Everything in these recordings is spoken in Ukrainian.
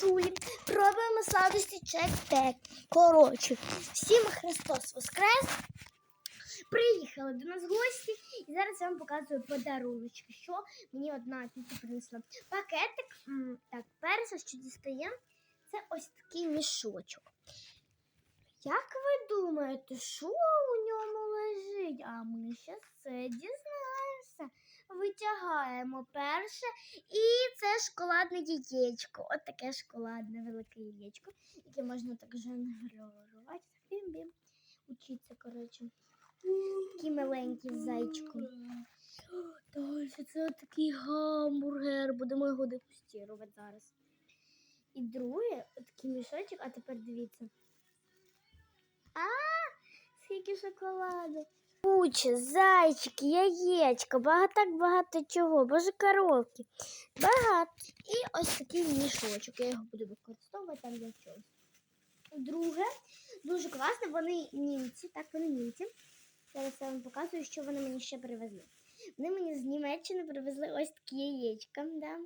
чулі. Пробуємо сладості чек-тек. Коротше, всім Христос Воскрес. Приїхали до нас гості, і зараз я вам показую подаруночки, що мені одна тітя принесла. Пакетик, так, перше, що дістаємо, це ось такий мішочок. Як ви думаєте, що у ньому лежить? А ми ще це дізнаємося. Витягаємо перше, і це шоколадне яєчко. От таке шоколадне велике яєчко, яке можна так жонглювати. Бім-бім. Учиться, коротше. Такий маленький зайчиком. Далі це такий гамбургер. Будемо його дегустувати зараз. І друге, такий мішочок, а тепер дивіться. А, скільки шоколаду. Куча, зайчики, яєчко, багато так багато чого, боже коровки. Багато. І ось такий мішочок. Я його буду використовувати там для чогось. Друге, дуже класно, вони німці, так, вони німці. Зараз я вам показую, що вони мені ще привезли. Вони мені з Німеччини привезли ось такі яєчка. Да.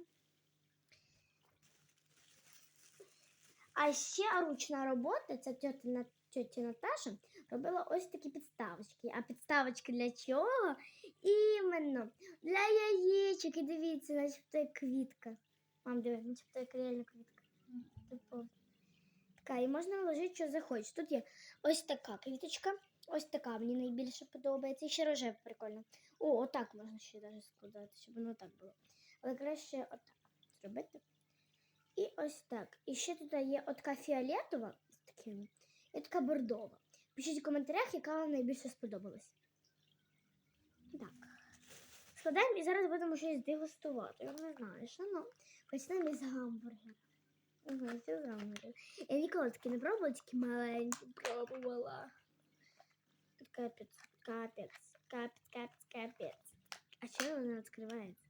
А ще ручна робота, це тьотя Наташа робила ось такі підставочки. А підставочки для чого? Іменно для яєчок. І дивіться, начебто квітка. Мам, дивись, начебто як реальна квітка. Типу. Така, і можна вложити, що захочеш. Тут є ось така квіточка. Ось така мені найбільше подобається. І ще рожева прикольно. О, отак можна ще навіть складати, щоб воно так було. Але краще отак зробити. І ось так. І ще тут є отака фіолетова з такими, і така бордова. Пишіть в коментарях, яка вам найбільше сподобалась. Так. Складаємо і зараз будемо щось дегустувати. Я не знаю, що ну. Почнемо із гамбургера. Угу, це з гамбургера. Я ніколи такі не пробувала, тільки маленькі пробувала. Капець, капець, капець, капець, капець. А чому воно відкривається?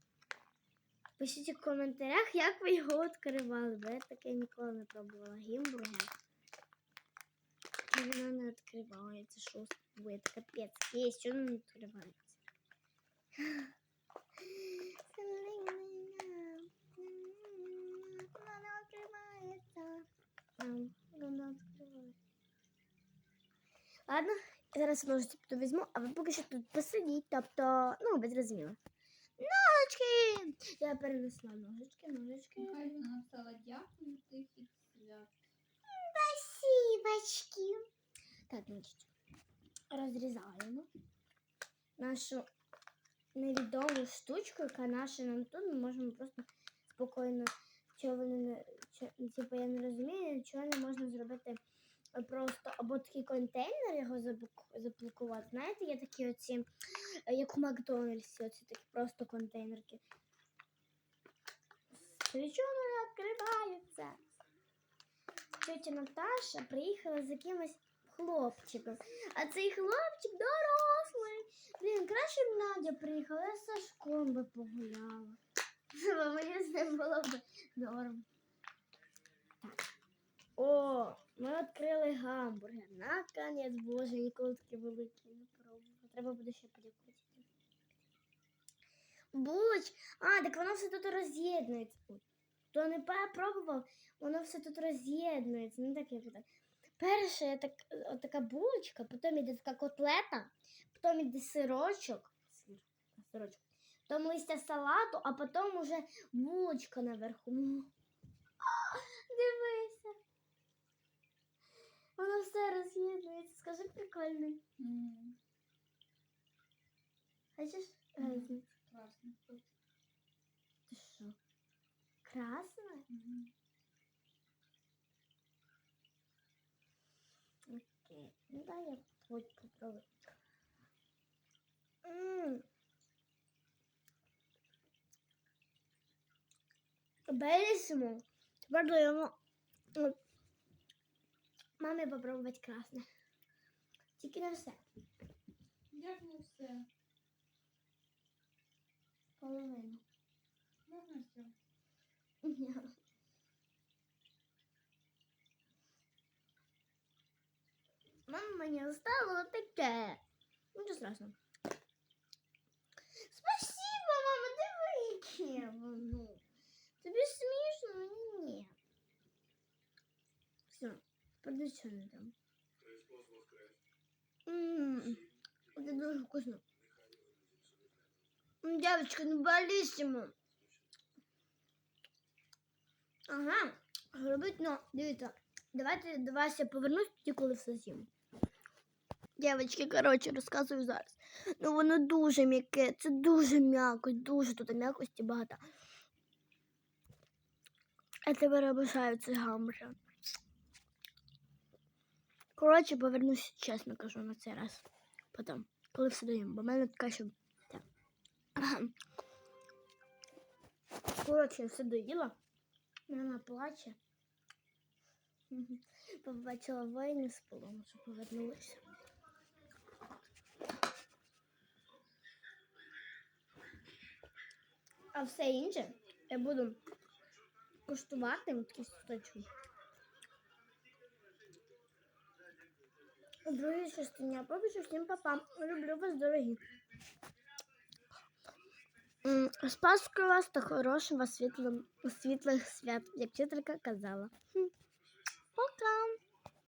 Пишіть у коментарях, як ви його відкривали, бо я таке ніколи не пробувала. Гімбургер. І воно не відкривається. Що буде? Капець. Є, що воно не не відкривається. Ам, Ладно, зараз ножиці тут візьму, а ви поки що тут посидіть, тобто, ну, ви зрозуміли. Ножички! Я перенесла ножички, ножички. Нехай вона написала дякую тихих свят. Спасибочки. Так, значить, розрізаємо нашу невідому штучку, яка наша нам тут. Ми можемо просто спокійно, чого вони не типу, я не розумію, чого не можна зробити просто або такий контейнер його заблокувати. Знаєте, є такі оці, е, як у Макдональдсі, оці такі просто контейнерки. Чому не відкриваються? тетя Наташа приїхала з якимось хлопчиком. А цей хлопчик дорослий. Блін, краще б Надя приїхала, я з Сашком би погуляла. Бо мені з ним було б норм. О, ми відкрили гамбургер. Наконець, боже, ніколи такі великі не пробувала. Треба буде ще подякувати. Булоч. А, так воно все тут роз'єднується. Хто не пробував, воно все тут роз'єднується. Не так як так. Перше так, така булочка, потім йде така котлета, потім йде сирочок, сир, сирочок, потім листя салату, а потім уже булочка наверху. А, Дивися. Воно все роз'єднується. Скажи прикольний. М, Хочеш Мгм. різницю? Ти що? Красне? Мгм. Ну дай я хоть попробую. М. Белісимо. Тепер даємо м, мамі попробувати красне. Тільки не все. Як не все? Половину. Можна все? Ні. Мені оставила таке. Нічого страшного. Спасибо, мама, диви, яке воно. Тобі смішно, мені ні. Не дам. Ммм, це дуже вкусно. Девочка, ну балісимо. Ага, робить, ну, дивіться. Давайте до вас я повернусь тоді, коли все. Дівчатки, коротше, розказую зараз. Ну воно дуже м'яке, це дуже м'яко, дуже тут м'якості багато. Я тебе обожаю цей гамбургер. Коротше, повернусь, чесно кажу, на цей раз. Потім, коли все доїм, бо в мене така ще. Коротше, все доїла. Мама плаче. Побачила воїни з полону, що повернулися. А все інше я буду куштувати кісточку. У другій частині. Поки що всім папа. Люблю вас, дорогі. З Пасхою вас та хорошого світлих, свят, як вчителька казала. Пока!